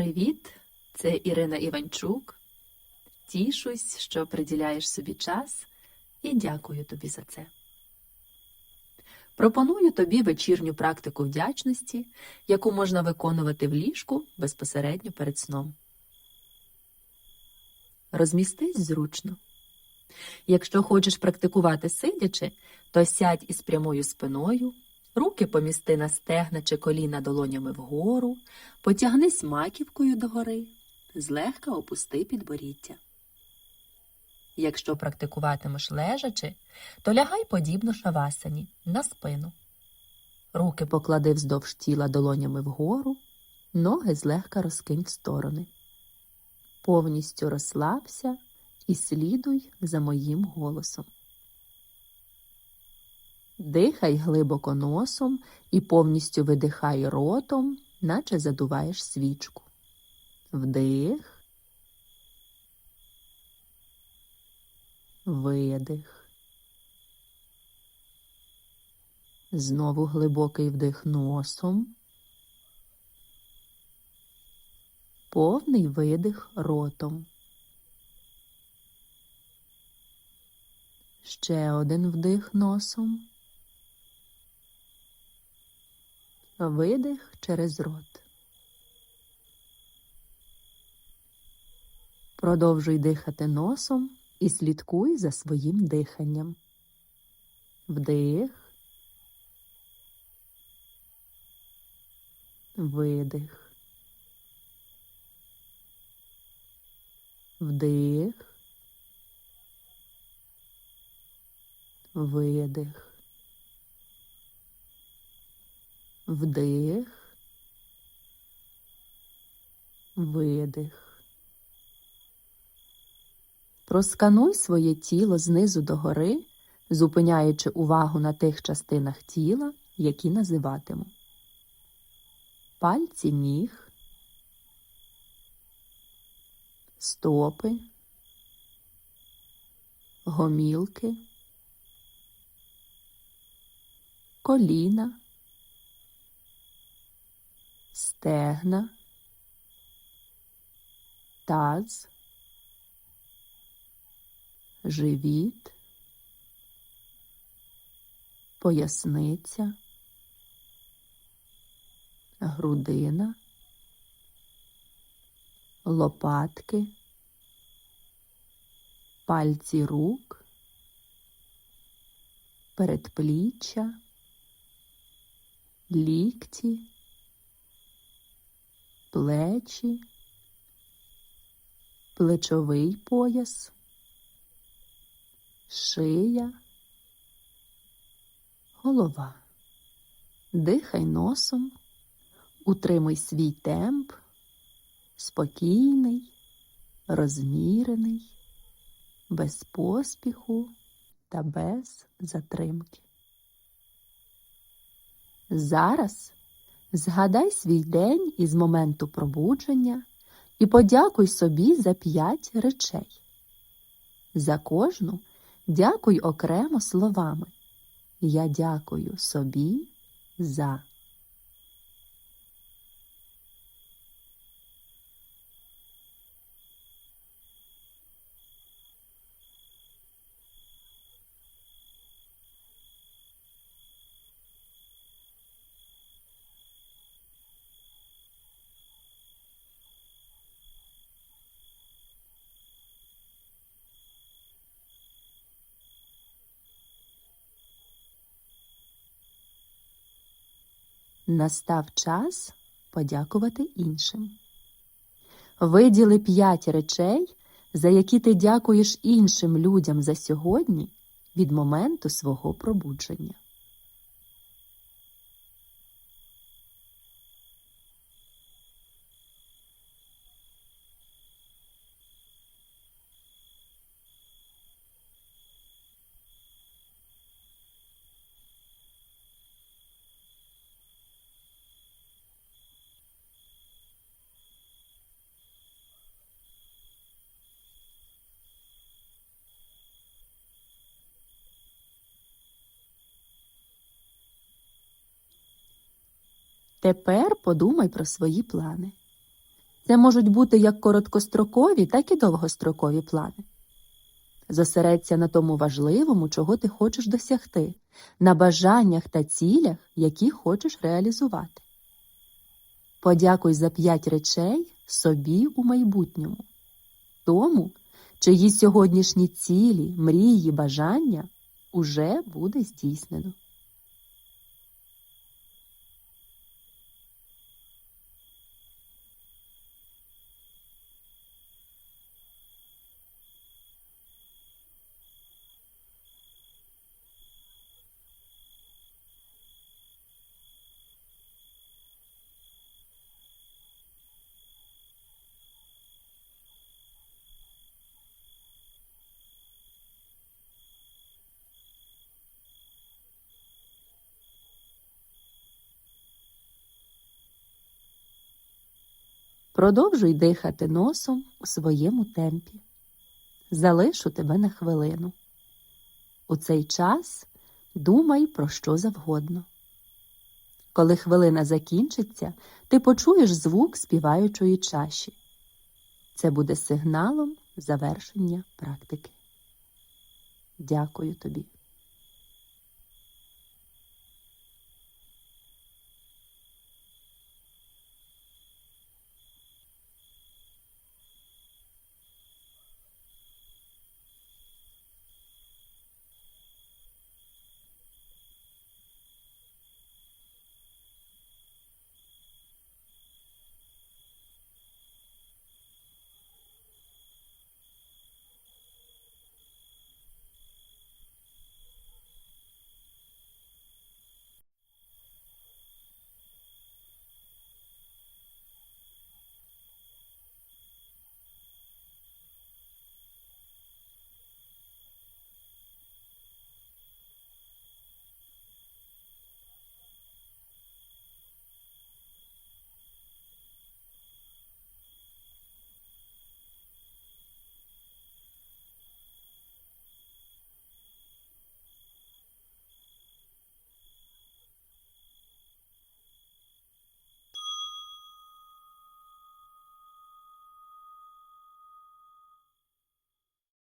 Привіт, це Ірина Іванчук. Тішусь, що приділяєш собі час і дякую тобі за це. Пропоную тобі вечірню практику вдячності, яку можна виконувати в ліжку безпосередньо перед сном. Розмістись зручно. Якщо хочеш практикувати сидячи, то сядь із прямою спиною, руки помісти на стегна чи коліна долонями вгору, потягнись маківкою догори, злегка опусти підборіддя. Якщо практикуватимеш лежачи, то лягай подібно шавасані на спину. Руки поклади вздовж тіла долонями вгору, ноги злегка розкинь в сторони. Повністю розслабся і слідуй за моїм голосом. Дихай глибоко носом і повністю видихай ротом, наче задуваєш свічку. Вдих. Видих. Знову глибокий вдих носом. Повний видих ротом. Ще один вдих носом. Видих через рот. Продовжуй дихати носом і слідкуй за своїм диханням. Вдих. Видих. Вдих. Видих. Вдих. Видих. Проскануй своє тіло знизу до гори, зупиняючи увагу на тих частинах тіла, які називатиму. Пальці ніг, стопи, гомілки, коліна, стегна, таз живіт, поясниця, грудина, лопатки, пальці рук, передпліччя, лікті, плечі, плечовий пояс шия, голова. Дихай носом, утримуй свій темп, спокійний, розмірений, без поспіху та без затримки. Зараз згадай свій день із моменту пробудження і подякуй собі за п'ять речей. За кожну Дякуй окремо словами. Я дякую собі за. Настав час подякувати іншим. Виділи п'ять речей, за які ти дякуєш іншим людям за сьогодні від моменту свого пробудження. Тепер подумай про свої плани. Це можуть бути як короткострокові, так і довгострокові плани. Зосередься на тому важливому, чого ти хочеш досягти, на бажаннях та цілях, які хочеш реалізувати. Подякуй за п'ять речей собі у майбутньому, тому, чиї сьогоднішні цілі, мрії, бажання уже буде здійснено. Продовжуй дихати носом у своєму темпі. Залишу тебе на хвилину. У цей час думай про що завгодно. Коли хвилина закінчиться, ти почуєш звук співаючої чаші. Це буде сигналом завершення практики. Дякую тобі.